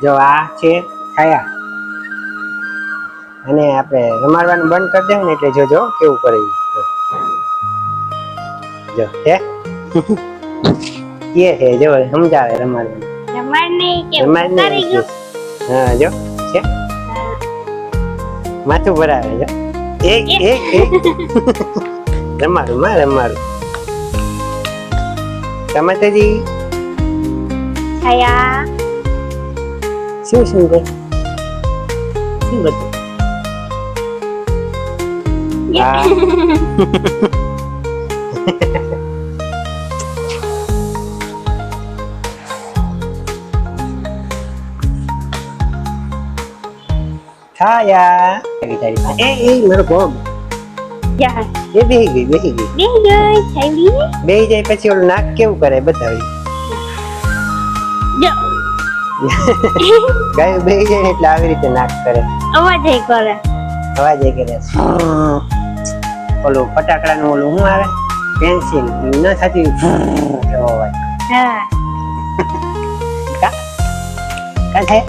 જો આ છે છાયા અને આપણે રમાડવાનું બંધ કરી દે ને એટલે જોજો કેવું કરે જો હે? કે હે જો સમજાવે રમાડવાનું. રમાડ કે હા જો છે? માથું ભરાવે જો. એક એક. એક રમાડું માં રમાડું. છાયા શું કર શું બધું છાયા એ એ મારો પગ જા એ બેહી ગઈ બેહી ગઈ. બે ગઈ બેહી જાય પછી ઓલું નાક કેવું કરે બતાવી. ગાય બેહી જાય એટલે આવી રીતે નાક કરે. અવાજ એ કરે અવાજ એ કરે ઓલું ફટાકડાનું ઓલું શું આવે? પેન્સિલ. ન થતી એવો અવાજ હા કા? કા થાય?